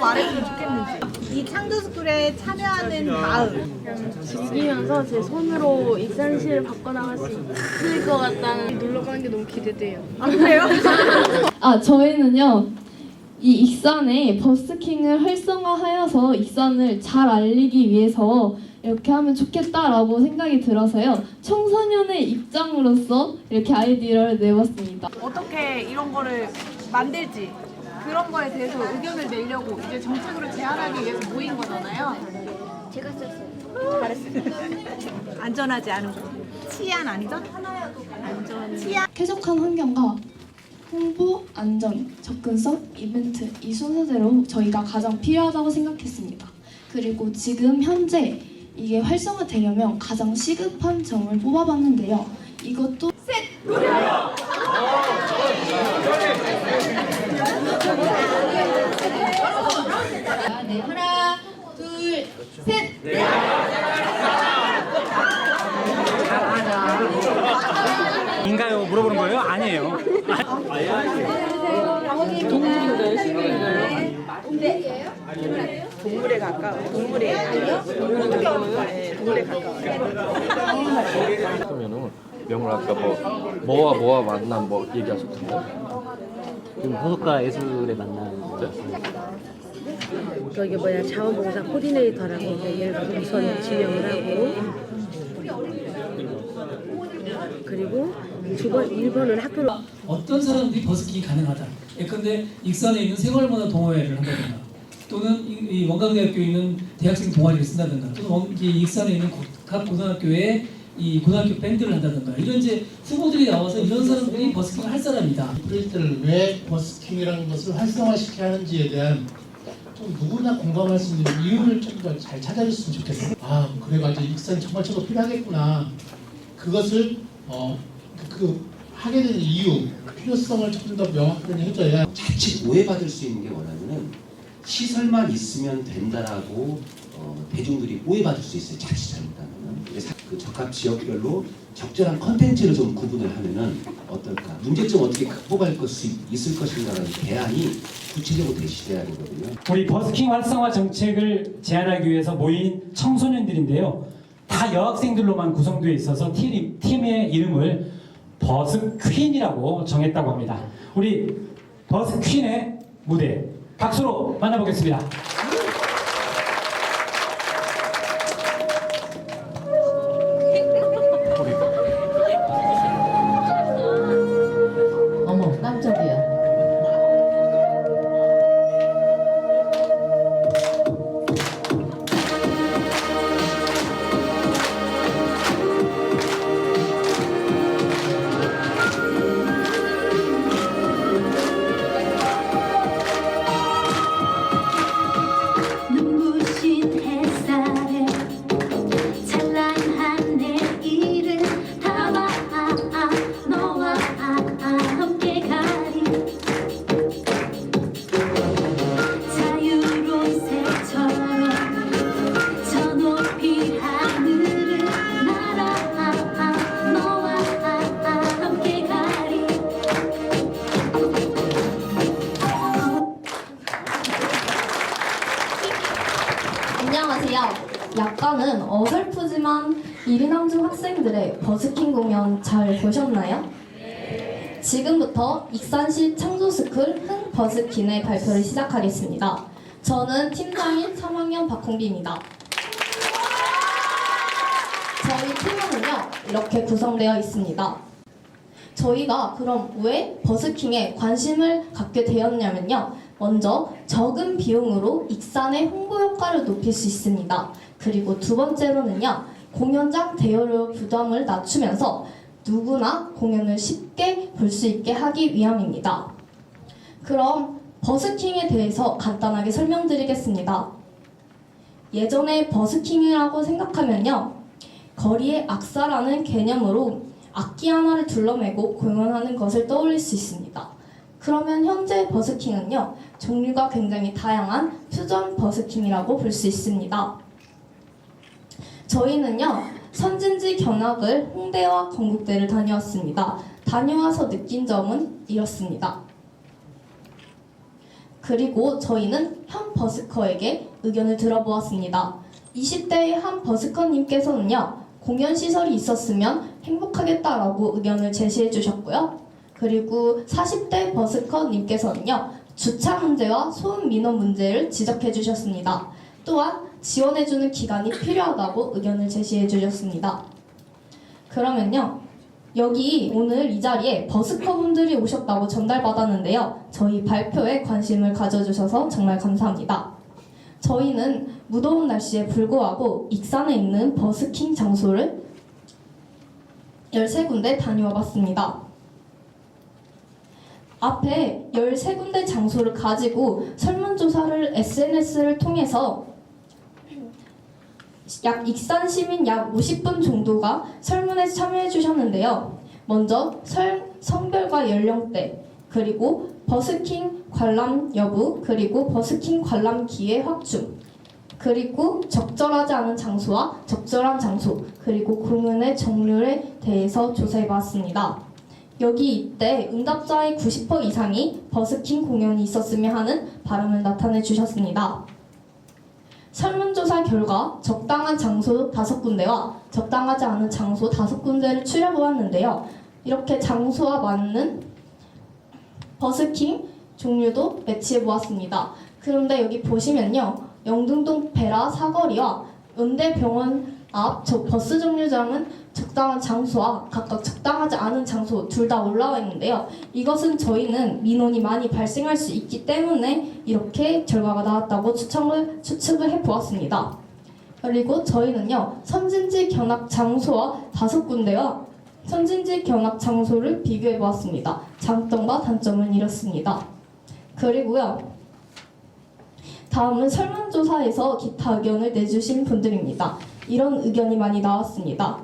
말했으면 좋겠는지. 이 창조스쿨에 참여하는 마음. 즐기면서 제 손으로 익산시를 바꿔나갈 수 있을 것 같다는 놀러 가는 게 너무 기대돼요. 아, 그래요? 아, 저희는요. 이 익산에 버스킹을 활성화하여서 익산을 잘 알리기 위해서 이렇게 하면 좋겠다라고 생각이 들어서요. 청소년의 입장으로서 이렇게 아이디어를 내봤습니다. 어떻게 이런 거를 만들지 그런 거에 대해서 의견을 내려고 이제 정책으로 제안하기 위해서 모인 거잖아요. 제가 썼어요. 잘했어요. 안전하지 않은 곳. 치안 안전? 안전. 치안. 쾌적한 환경과 홍보, 안전, 접근성, 이벤트 이 순서대로 저희가 가장 필요하다고 생각했습니다. 그리고 지금 현재 이게 활성화되려면 가장 시급한 점을 뽑아봤는데요. 이것도 네, 하나, 둘, 셋. 인가요? 물어보는 거예요? 아니에요. 동물에 가까워. 동물에 아니요? 동물에 동물에 가까워. 그러면은 명을 아까 뭐 뭐와 뭐와 만남 뭐 얘기하셨던데 지금 호석과 예술의 만남이죠. 저기 뭐야 자원봉사 코디네이터라고 얘를 우선 지명을 하고 그리고 두 번 1번은 학교를 어떤 사람들이 버스킹이 가능하다. 예컨대 익산에 있는 생활문화 동호회를 한다든가 또는 이, 이 원광대학교에 있는 대학생 동아리를 쓴다든가 또는 원, 이 익산에 있는 고- 각 고등학교에 이 고등학교 밴드를 한다든가 이런 이제 후보들이 나와서 이런 사람들이 버스킹을 할 사람이다. 프로젝트를 왜 버스킹이라는 것을 활성화시켜야 하는지에 대한 좀 누구나 공감할 수 있는 이유를 좀 더 잘 찾아줬으면 좋겠어요. 아 그래가지고 익산 정말 저거 필요하겠구나. 그것을 어, 그, 그 하게 되는 이유, 필요성을 조금 더 명확하게 해줘야 자칫 오해받을 수 있는 게 뭐냐면은 시설만 있으면 된다라고 어, 대중들이 오해받을 수 있어요. 자칫 잘못하면은 그 적합 지역별로 적절한 컨텐츠를 좀 구분을 하면은 어떨까? 문제점 어떻게 극복할 것이 있을 것인가라는 대안이 구체적으로 제시돼야 되거든요. 우리 버스킹 활성화 정책을 제안하기 위해서 모인 청소년들인데요. 다 여학생들로만 구성되어 있어서 팀, 팀의 이름을 버스 퀸이라고 정했다고 합니다. 우리 버스 퀸의 무대 박수로 만나보겠습니다. 학생들의 버스킹 공연 잘 보셨나요? 지금부터 익산시 창조스쿨 흥 버스킹의 발표를 시작하겠습니다. 저는 팀장인 3학년 박홍비입니다. 저희 팀원은요 이렇게 구성되어 있습니다. 저희가 그럼 왜 버스킹에 관심을 갖게 되었냐면요. 먼저 적은 비용으로 익산의 홍보 효과를 높일 수 있습니다. 그리고 두 번째로는요. 공연장 대여료 부담을 낮추면서 누구나 공연을 쉽게 볼 수 있게 하기 위함입니다. 그럼 버스킹에 대해서 간단하게 설명드리겠습니다. 예전에 버스킹이라고 생각하면요. 거리의 악사라는 개념으로 악기 하나를 둘러매고 공연하는 것을 떠올릴 수 있습니다. 그러면 현재 버스킹은요, 종류가 굉장히 다양한 퓨전 버스킹이라고 볼 수 있습니다. 저희는요, 선진지 견학을 홍대와 건국대를 다녀왔습니다. 다녀와서 느낀 점은 이렇습니다. 그리고 저희는 현 버스커에게 의견을 들어보았습니다. 20대의 한 버스커님께서는요, 공연 시설이 있었으면 행복하겠다라고 의견을 제시해 주셨고요. 그리고 40대 버스커님께서는요, 주차 문제와 소음 민원 문제를 지적해 주셨습니다. 또한 지원해 주는 기간이 필요하다고 의견을 제시해 주셨습니다. 그러면요, 여기 오늘 이 자리에 버스커 분들이 오셨다고 전달받았는데요. 저희 발표에 관심을 가져주셔서 정말 감사합니다. 저희는 무더운 날씨에 불구하고 익산에 있는 버스킹 장소를 13군데 다녀와 봤습니다. 앞에 13군데 장소를 가지고 설문조사를 SNS를 통해서 약 익산 시민 약 50분 정도가 설문에 참여해 주셨는데요. 먼저 설, 성별과 연령대, 그리고 버스킹 관람 여부, 그리고 버스킹 관람 기회 확충, 그리고 적절하지 않은 장소와 적절한 장소, 그리고 공연의 종류에 대해서 조사해 봤습니다. 여기 이때 응답자의 90% 이상이 버스킹 공연이 있었으면 하는 바람을 나타내 주셨습니다. 설문조사 결과 적당한 장소 다섯 군데와 적당하지 않은 장소 다섯 군데를 추려보았는데요. 이렇게 장소와 맞는 버스킹 종류도 매치해 보았습니다. 그런데 여기 보시면요. 영등동 베라 사거리와 연대병원 앞 저 버스 정류장은 적당한 장소와 각각 적당하지 않은 장소 둘 다 올라와 있는데요. 이것은 저희는 민원이 많이 발생할 수 있기 때문에 이렇게 결과가 나왔다고 추측을, 추측을 해보았습니다. 그리고 저희는요, 선진지 견학 장소와 다섯 군데와 선진지 견학 장소를 비교해 보았습니다. 장점과 단점은 이렇습니다. 그리고요, 다음은 설문조사에서 기타 의견을 내주신 분들입니다. 이런 의견이 많이 나왔습니다.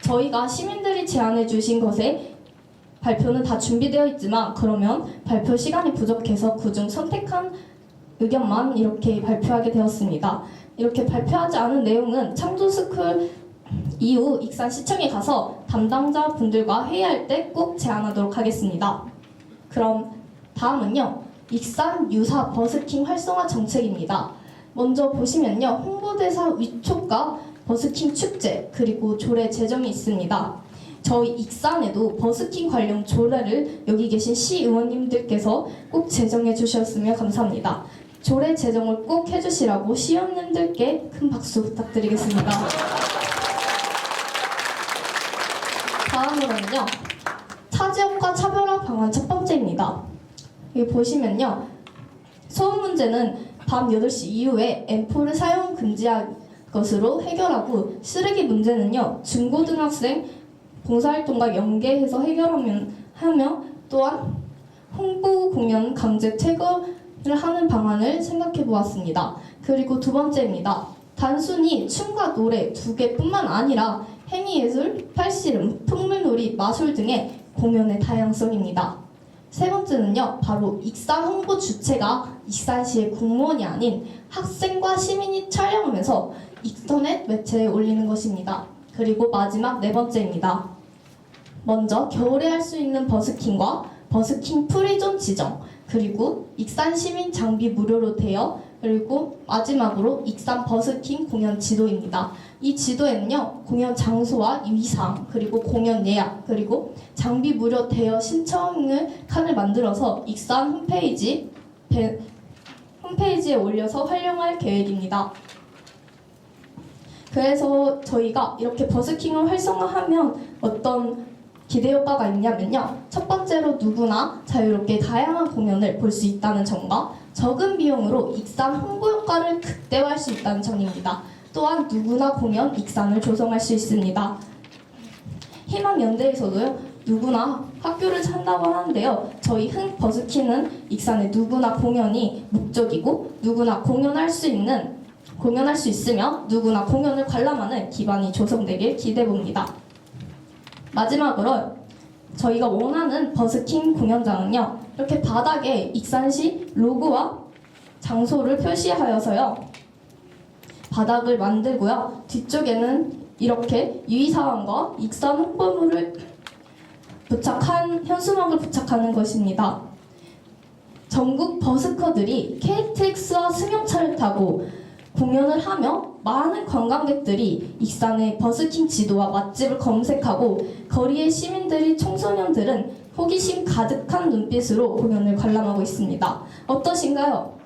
저희가 시민들이 제안해 주신 것에 발표는 다 준비되어 있지만 그러면 발표 시간이 부족해서 그중 선택한 의견만 이렇게 발표하게 되었습니다. 이렇게 발표하지 않은 내용은 창조스쿨 이후 익산시청에 가서 담당자 분들과 회의할 때 꼭 제안하도록 하겠습니다. 그럼 다음은요. 익산 유사 버스킹 활성화 정책입니다. 먼저 보시면요. 홍보대사 위촉과 버스킹 축제 그리고 조례 제정이 있습니다. 저희 익산에도 버스킹 관련 조례를 여기 계신 시의원님들께서 꼭 제정해 주셨으면 감사합니다. 조례 제정을 꼭 해주시라고 시의원님들께 큰 박수 부탁드리겠습니다. 다음으로는요. 타지역과 차별화 방안 첫 번째입니다. 여기 보시면요. 소음 문제는 밤 8시 이후에 앰플을 사용 금지한 것으로 해결하고 쓰레기 문제는요. 중고등학생 봉사활동과 연계해서 해결하면 하며 또한 홍보 공연 강제 퇴거를 하는 방안을 생각해 보았습니다. 그리고 두 번째입니다. 단순히 춤과 노래 두 개뿐만 아니라 행위예술, 팔씨름, 풍물놀이, 마술 등의 공연의 다양성입니다. 세 번째는요, 바로 익산 홍보 주체가 익산시의 공무원이 아닌 학생과 시민이 촬영하면서 인터넷 매체에 올리는 것입니다. 그리고 마지막 네 번째입니다. 먼저 겨울에 할 수 있는 버스킹과 버스킹 프리존 지정, 그리고 익산 시민 장비 무료로 되어 그리고 마지막으로 익산 버스킹 공연 지도입니다. 이 지도에는요 공연 장소와 위상 그리고 공연 예약 그리고 장비 무료 대여 신청을 칸을 만들어서 익산 홈페이지 배- 홈페이지에 올려서 활용할 계획입니다. 그래서 저희가 이렇게 버스킹을 활성화하면 어떤 기대 효과가 있냐면요. 첫 번째로 누구나 자유롭게 다양한 공연을 볼 수 있다는 점과 적은 비용으로 익산 홍보 효과를 극대화할 수 있다는 점입니다. 또한 누구나 공연 익산을 조성할 수 있습니다. 희망연대에서도요. 누구나 학교를 찬다고 하는데요. 저희 흥 버스킹은 익산의 누구나 공연이 목적이고 누구나 공연할 수 있는 공연할 수 있으며 누구나 공연을 관람하는 기반이 조성되길 기대해 봅니다. 마지막으로 저희가 원하는 버스킹 공연장은요 이렇게 바닥에 익산시 로고와 장소를 표시하여서요 바닥을 만들고요 뒤쪽에는 이렇게 유의사항과 익산 홍보물을 부착한 현수막을 부착하는 것입니다. 전국 버스커들이 KTX와 승용차를 타고 공연을 하며 많은 관광객들이 익산의 버스킹 지도와 맛집을 검색하고 거리의 시민들이 청소년들은 호기심 가득한 눈빛으로 공연을 관람하고 있습니다. 어떠신가요?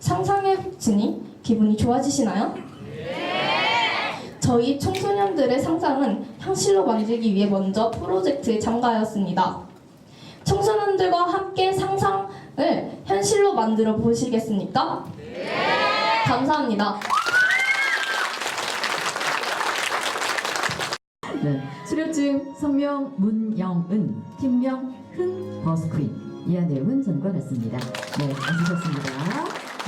상상해보니 기분이 좋아지시나요? 저희 청소년들의 상상은 현실로 만들기 위해 먼저 프로젝트에 참가하였습니다. 청소년들과 함께 상상을 현실로 만들어 보시겠습니까? 감사합니다. 네. 수료증 성명 문영은, 팀명 흥 버스퀸. 이하 내용은 전과 같습니다. 네, 앉으셨습니다.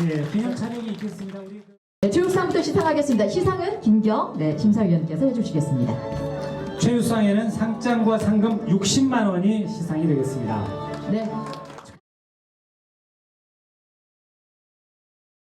네, 기념 촬영이 있겠습니다. 우리 네, 체육상부터 시상하겠습니다. 시상은 김경 네, 심사위원께서 해주시겠습니다. 최우수상에는 상장과 상금 60만 원이 시상이 되겠습니다. 네,